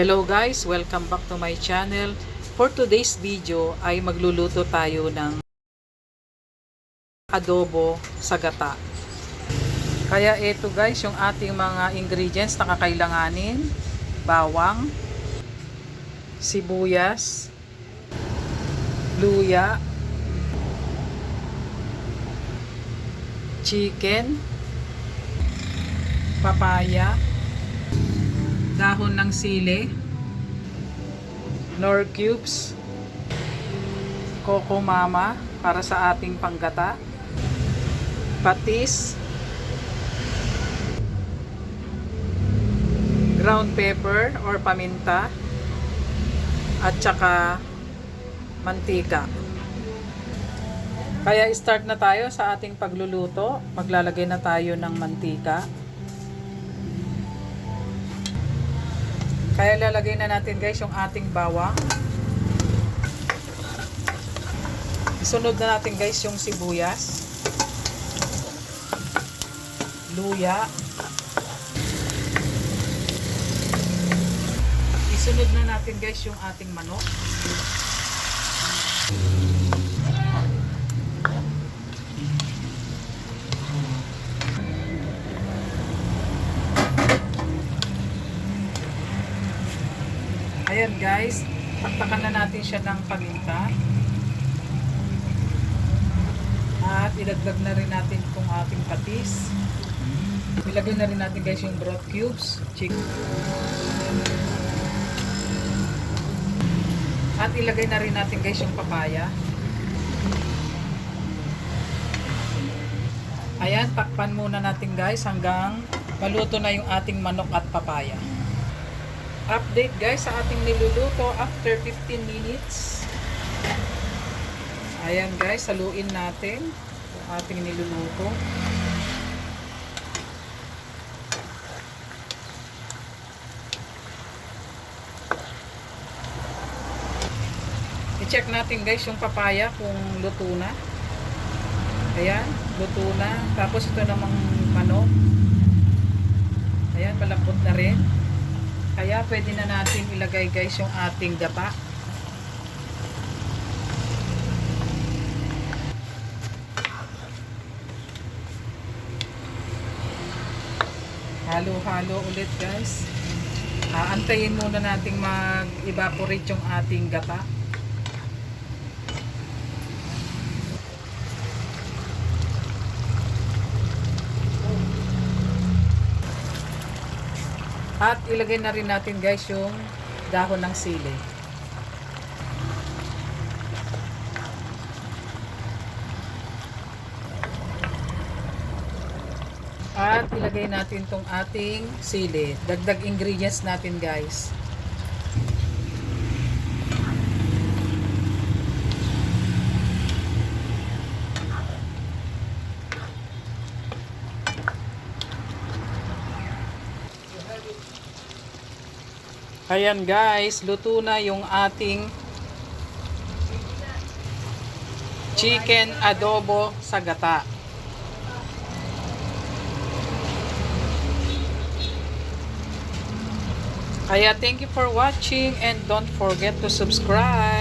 Hello guys, welcome back to my channel. For today's video ay magluluto tayo ng adobo sa gata. Kaya ito guys, yung ating mga ingredients na kakailanganin. Bawang, sibuyas, luya, chicken, papaya, dahon ng sili, nor cubes, coco mama para sa ating panggata, patis, ground pepper or paminta, at saka mantika. Kaya start na tayo sa ating pagluluto. Maglalagay na tayo ng mantika. Kaya lalagay na natin guys yung ating bawang. Isunod na natin guys yung sibuyas. Luya. Isunod na natin guys yung ating manok. Ayan guys, taktakan na natin siya ng paminta. At ilagdag na rin natin itong ating patis. Ilagay na rin natin guys yung broth cubes, chicken. At ilagay na rin natin guys yung papaya. Ayan, takpan muna natin guys hanggang maluto na yung ating manok at papaya. Update guys sa ating niluluto after 15 minutes. Ayan guys, saluin natin yung ating niluluto. I-check natin guys yung papaya kung luto na. Ayan, luto na. Tapos ito namang manok. Ayan, malambot na rin. Kaya pwede na natin ilagay guys yung ating gata. Halo-halo ulit guys. Aantayin muna nating mag-evaporate yung ating gata. At ilagay na rin natin guys yung dahon ng sili. At ilagay natin tong ating sili. Dagdag ingredients natin guys. Ayan guys, luto na yung ating chicken adobo sa gata. Kaya thank you for watching and don't forget to subscribe.